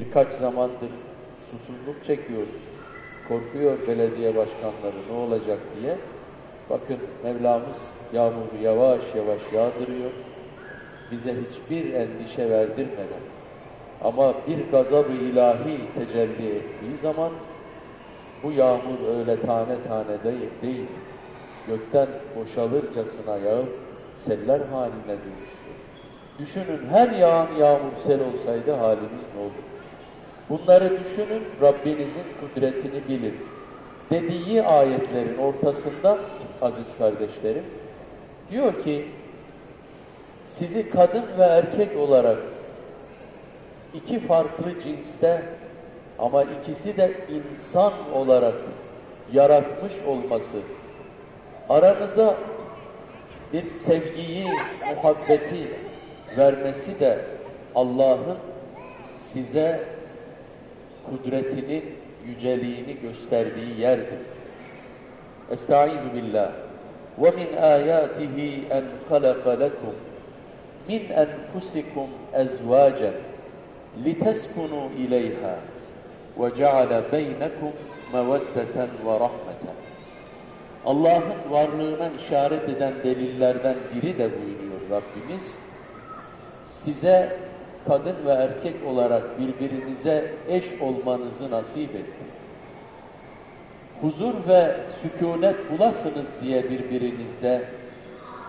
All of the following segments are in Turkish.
birkaç zamandır susuzluk çekiyoruz. Korkuyor belediye başkanları ne olacak diye. Bakın Mevlamız yağmuru yavaş yavaş yağdırıyor. Bize hiçbir endişe verdirmeden. Ama bir gazabı ilahi tecelli ettiği zaman bu yağmur öyle tane tane değil. Gökten boşalırcasına yağıp seller haline dönüşüyor. Düşünün her yağan yağmur sel olsaydı halimiz ne olur? Bunları düşünün, Rabbinizin kudretini bilin. Dediği ayetlerin ortasında aziz kardeşlerim diyor ki sizi kadın ve erkek olarak iki farklı cinste ama ikisi de insan olarak yaratmış olması aranıza bir sevgiyi, muhabbeti vermesi de Allah'ın size kudretinin yüceliğini gösterdiği yerdir. Estaizu billah. En halaka lekum min enfusikum ezvacen liteskunu ileyha ve ceale beynekum meveddeten ve rahmeten. Allah'ın varlığına işaret eden delillerden biri de buyuruyor Rabbimiz. Size kadın ve erkek olarak birbirinize eş olmanızı nasip etti. Huzur ve sükunet bulasınız diye birbirinizde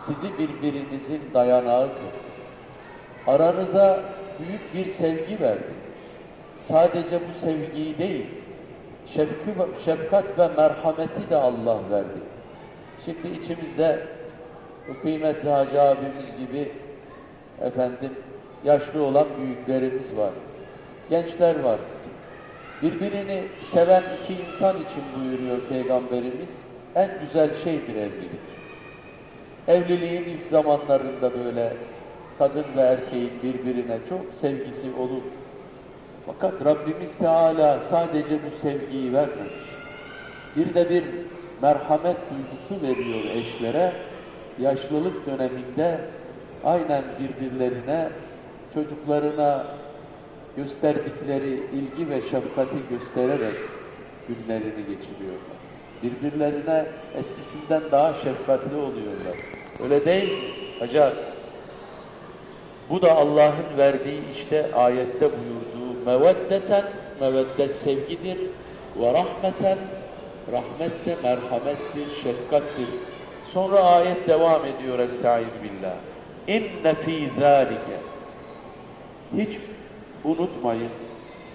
sizi birbirinizin dayanağı kıldı. Aranıza büyük bir sevgi verdi. Sadece bu sevgiyi değil, şefki, şefkat ve merhameti de Allah verdi. Şimdi içimizde bu kıymetli Hacı abimiz gibi efendim yaşlı olan büyüklerimiz var. Gençler var. Birbirini seven iki insan için buyuruyor Peygamberimiz. En güzel şeydir evlilik. Evliliğin ilk zamanlarında böyle kadın ve erkeğin birbirine çok sevgisi olur. Fakat Rabbimiz Teala sadece bu sevgiyi vermemiş. Bir de bir merhamet duygusu veriyor eşlere. Yaşlılık döneminde aynen birbirlerine, çocuklarına gösterdikleri ilgi ve şefkati göstererek günlerini geçiriyorlar. Birbirlerine eskisinden daha şefkatli oluyorlar. Öyle değil mi? Hacı Bu da Allah'ın verdiği işte ayette buyurduğu meveddeten, meveddet sevgidir ve rahmeten, rahmet de merhamettir, şefkattir. Sonra ayet devam ediyor Estaizu billah. İnne fî zâlike Hiç unutmayın,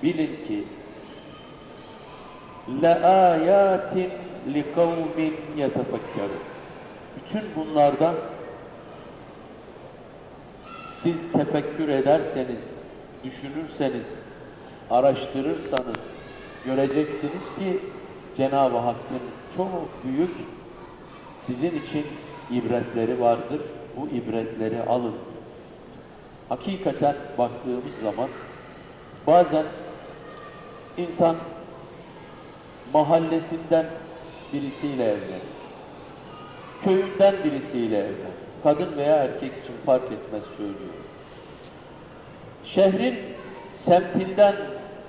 bilin ki لَآيَاتٍ لِقَوْمٍ يَتَفَكَّرُونَ Bütün bunlardan siz tefekkür ederseniz, düşünürseniz, araştırırsanız göreceksiniz ki Cenab-ı Hakk'ın çok büyük sizin için ibretleri vardır. Bu ibretleri alın. Hakikaten baktığımız zaman bazen insan mahallesinden birisiyle evlenir. Köyünden birisiyle evlenir. Kadın veya erkek için fark etmez söylüyor. Şehrin semtinden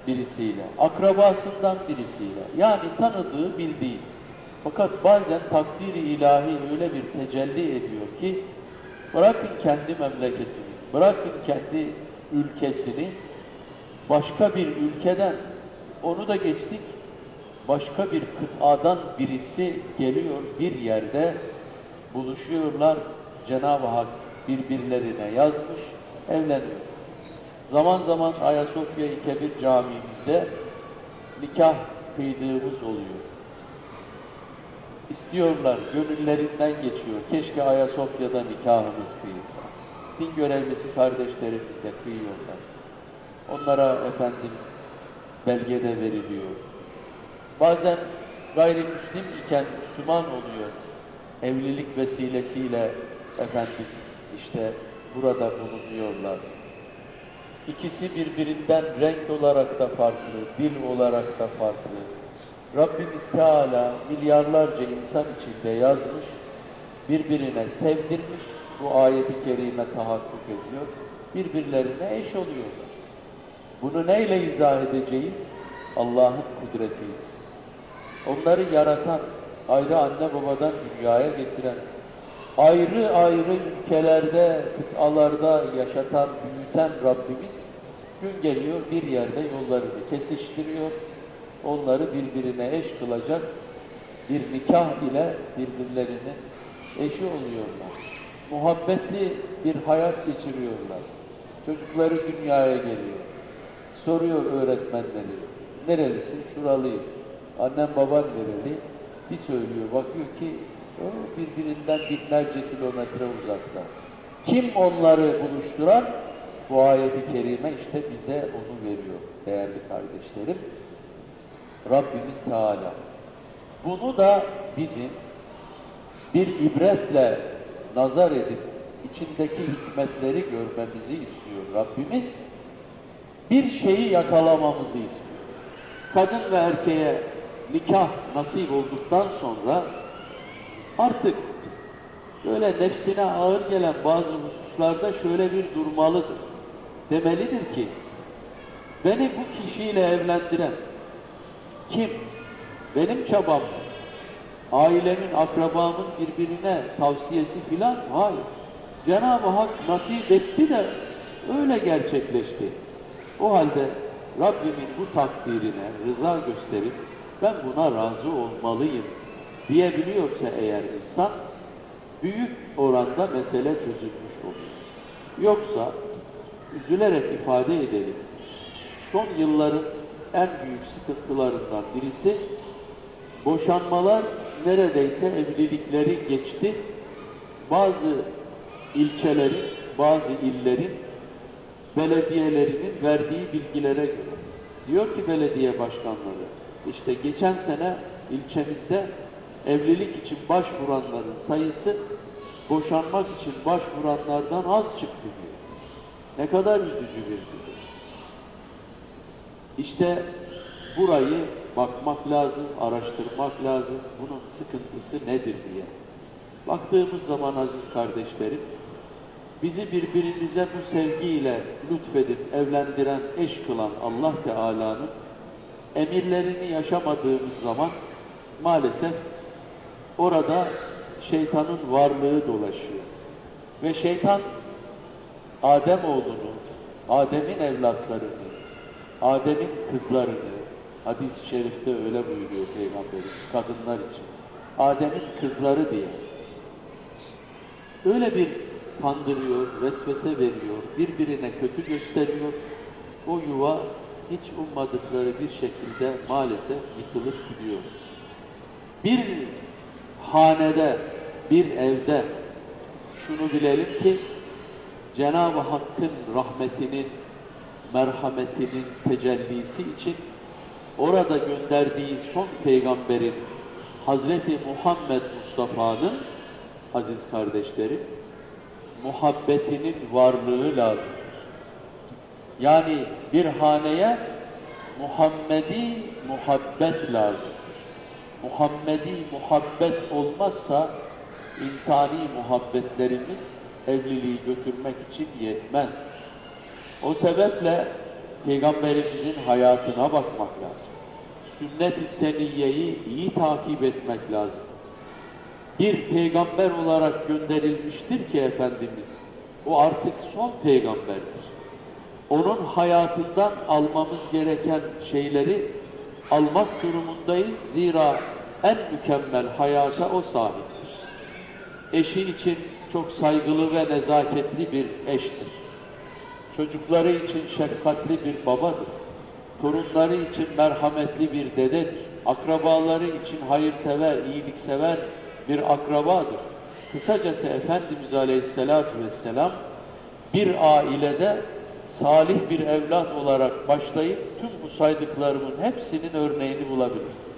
birisiyle, akrabasından birisiyle, yani tanıdığı, bildiği. Fakat bazen takdiri ilahi öyle bir tecelli ediyor ki, bırakın kendi memleketini, bırakın kendi ülkesini, başka bir ülkeden, onu da geçtik, başka bir kıtadan birisi geliyor bir yerde buluşuyorlar. Cenab-ı Hak birbirlerine yazmış, evleniyor. Zaman zaman Ayasofya-i Kebir camimizde nikah kıydığımız oluyor. İstiyorlar, gönüllerinden geçiyor. Keşke Ayasofya'da nikahımız kıyılsa. Din görevlisi kardeşlerimiz de kıyıyorlar. Onlara efendim belgede veriliyor. Bazen gayrimüslim iken Müslüman oluyor. Evlilik vesilesiyle efendim işte burada bulunuyorlar. İkisi birbirinden renk olarak da farklı, dil olarak da farklı. Rabbimiz Teala milyarlarca insan içinde yazmış, birbirine sevdirmiş, bu ayeti kerime tahakkuk ediyor, birbirlerine eş oluyorlar. Bunu neyle izah edeceğiz? Allah'ın kudretiyle. Onları yaratan, ayrı anne babadan dünyaya getiren, ayrı ayrı ülkelerde, kıtalarda yaşatan, büyüten Rabbimiz gün geliyor bir yerde yollarını kesiştiriyor. Onları birbirine eş kılacak bir nikah ile birbirlerinin eşi oluyorlar. Muhabbetli bir hayat geçiriyorlar. Çocukları dünyaya geliyor. Soruyor öğretmenleri. Nerelisin? Şuralıyım. Annem baban nereli? Bir söylüyor. Bakıyor ki o birbirinden binlerce kilometre uzakta. Kim onları buluşturan? Bu ayeti kerime işte bize onu veriyor değerli kardeşlerim. Rabbimiz Teala. Bunu da bizim bir ibretle nazar edip içindeki hikmetleri görmemizi istiyor Rabbimiz. Bir şeyi yakalamamızı istiyor. Kadın ve erkeğe nikah nasip olduktan sonra artık böyle nefsine ağır gelen bazı hususlarda şöyle bir durmalıdır. Demelidir ki beni bu kişiyle evlendiren kim? Benim çabam mı? Ailemin, akrabamın birbirine tavsiyesi filan? Hayır. Cenab-ı Hak nasip etti de öyle gerçekleşti. O halde Rabbimin bu takdirine rıza gösterip ben buna razı olmalıyım diyebiliyorsa eğer insan büyük oranda mesele çözülmüş oluyor. Yoksa üzülerek ifade edelim. Son yılların en büyük sıkıntılarından birisi boşanmalar neredeyse evlilikleri geçti. Bazı ilçelerin, bazı illerin belediyelerinin verdiği bilgilere göre. Diyor ki belediye başkanları, işte geçen sene ilçemizde evlilik için başvuranların sayısı boşanmak için başvuranlardan az çıktı diyor. Ne kadar üzücü bir durum. İşte burayı bakmak lazım, araştırmak lazım. Bunun sıkıntısı nedir diye. Baktığımız zaman aziz kardeşlerim, bizi birbirimize bu sevgiyle lütfedip evlendiren, eş kılan Allah Teala'nın emirlerini yaşamadığımız zaman maalesef orada şeytanın varlığı dolaşıyor. Ve şeytan Adem oğlunu, Adem'in evlatlarını, Adem'in kızlarını, hadis-i şerifte öyle buyuruyor Peygamberimiz kadınlar için. Adem'in kızları diye. Öyle bir kandırıyor, vesvese veriyor, birbirine kötü gösteriyor. O yuva hiç ummadıkları bir şekilde maalesef yıkılıp gidiyor. Bir hanede, bir evde şunu bilelim ki Cenab-ı Hakk'ın rahmetinin, merhametinin tecellisi için orada gönderdiği son peygamberin Hazreti Muhammed Mustafa'nın aziz kardeşlerim muhabbetinin varlığı lazımdır. Yani bir haneye Muhammedi muhabbet lazımdır. Muhammedi muhabbet olmazsa insani muhabbetlerimiz evliliği götürmek için yetmez. O sebeple Peygamberimizin hayatına bakmak lazım. Sünnet-i seniyyeyi iyi takip etmek lazım. Bir peygamber olarak gönderilmiştir ki Efendimiz, o artık son peygamberdir. Onun hayatından almamız gereken şeyleri almak durumundayız. Zira en mükemmel hayata o sahiptir. Eşi için çok saygılı ve nezaketli bir eştir. Çocukları için şefkatli bir babadır. Torunları için merhametli bir dededir. Akrabaları için hayırsever, iyiliksever bir akrabadır. Kısacası Efendimiz Aleyhisselatü Vesselam bir ailede salih bir evlat olarak başlayıp tüm bu saydıklarımın hepsinin örneğini bulabilirsiniz.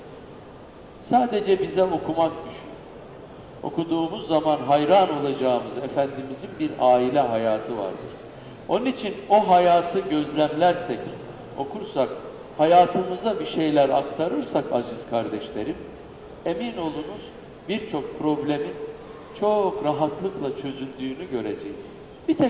Sadece bize okumak düşüyor. Okuduğumuz zaman hayran olacağımız Efendimizin bir aile hayatı vardır. Onun için o hayatı gözlemlersek, okursak, hayatımıza bir şeyler aktarırsak aziz kardeşlerim, emin olunuz birçok problemin çok rahatlıkla çözüldüğünü göreceğiz. Bir tek